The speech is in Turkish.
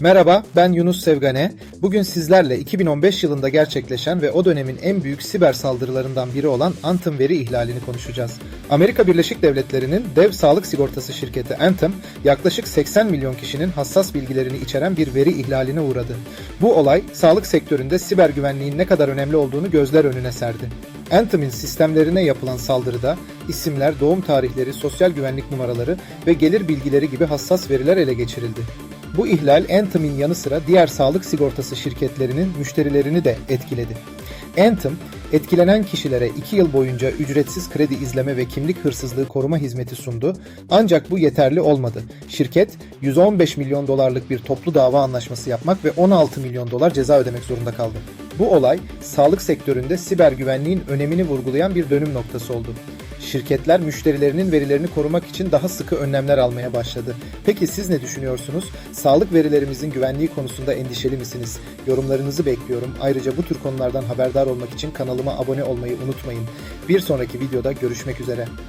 Merhaba, ben Yunus Sevgane. Bugün sizlerle 2015 yılında gerçekleşen ve o dönemin en büyük siber saldırılarından biri olan Anthem veri ihlalini konuşacağız. Amerika Birleşik Devletleri'nin dev sağlık sigortası şirketi Anthem, yaklaşık 80 milyon kişinin hassas bilgilerini içeren bir veri ihlaline uğradı. Bu olay, sağlık sektöründe siber güvenliğin ne kadar önemli olduğunu gözler önüne serdi. Anthem'in sistemlerine yapılan saldırıda isimler, doğum tarihleri, sosyal güvenlik numaraları ve gelir bilgileri gibi hassas veriler ele geçirildi. Bu ihlal Anthem'in yanı sıra diğer sağlık sigortası şirketlerinin müşterilerini de etkiledi. Anthem, etkilenen kişilere 2 yıl boyunca ücretsiz kredi izleme ve kimlik hırsızlığı koruma hizmeti sundu. Ancak bu yeterli olmadı. Şirket 115 milyon dolarlık bir toplu dava anlaşması yapmak ve 16 milyon dolar ceza ödemek zorunda kaldı. Bu olay sağlık sektöründe siber güvenliğin önemini vurgulayan bir dönüm noktası oldu. Şirketler müşterilerinin verilerini korumak için daha sıkı önlemler almaya başladı. Peki siz ne düşünüyorsunuz? Sağlık verilerimizin güvenliği konusunda endişeli misiniz? Yorumlarınızı bekliyorum. Ayrıca bu tür konulardan haberdar olmak için kanalıma abone olmayı unutmayın. Bir sonraki videoda görüşmek üzere.